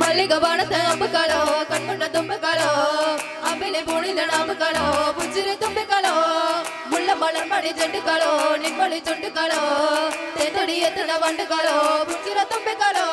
மல்லிகபானத்தை அம்புக்காலோ கண்முன்ன தும்புக்காலோ அம்பிலே போனில நாம்புக்காலோ புச்சிறு தும்புக்காலோ முள்ள மலர் மணி ஜெண்டுக்காலோ நிம்மொழி சொண்டுக்காலோ தெந்தொடி எத்தனை வண்டுக்காலோ புச்சிற தும்புக்காலோ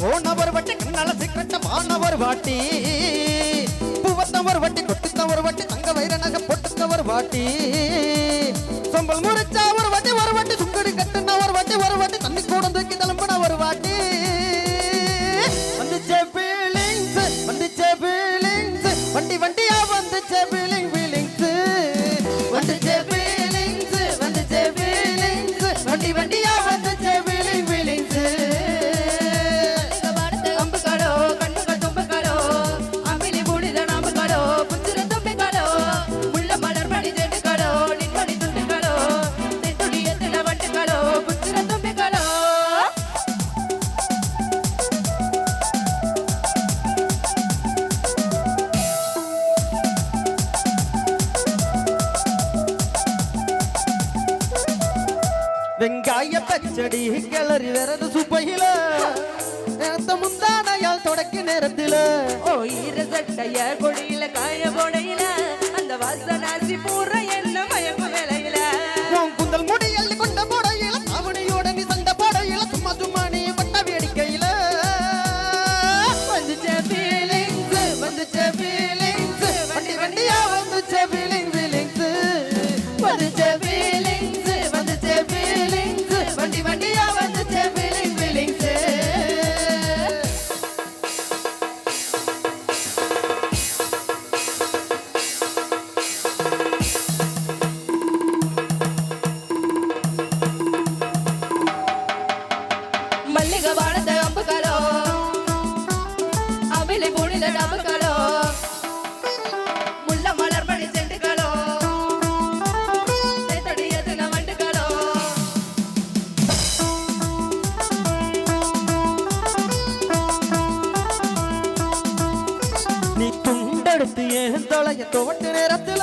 போனவர் வட்டி கண்ணால சிக்கட்ட மாணவர் வாட்டி. பூவத்தவர் வட்டி கொட்டுத்தவர் வட்டி தங்க வைர நகை பொட்டுத்தவர் வாட்டி. சம்பல் முறைச்சா ஒரு வட்டி ஒரு வட்டி சுங்கடி கட்டுன வண்டி வண்டியா? வெங்காய பச்சடி கிளறி விரது சுப்பையில. நேரத்த முந்தானையால் தொடக்க நேரத்தில. ஓ ஈர சட்டைய கொடியில காய போடையில அந்த வாசனாசி பூரைய வண்டி வண்டி நீ துண்டெடுத்து ஏன் தொலைய தோட்டு நேரத்துல.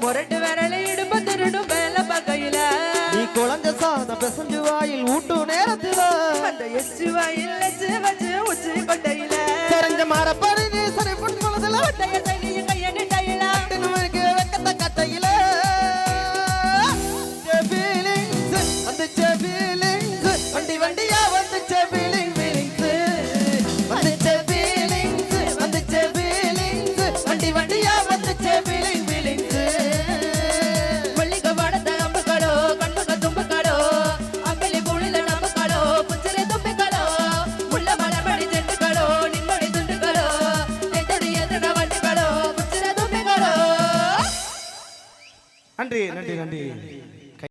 முரட்டு விரலை இடும்ப திருடும் மேல பகையில. நீ குழந்தை சாதம் பிசஞ்சு வாயில் ஊட்டும் நேரத்துல. அந்த எச்சு வாயில் வச்சு உச்சி கொண்டையில. தெரிஞ்ச மரப்படி நீ சரி புண்பலதுல நன்றி நன்றி நன்றி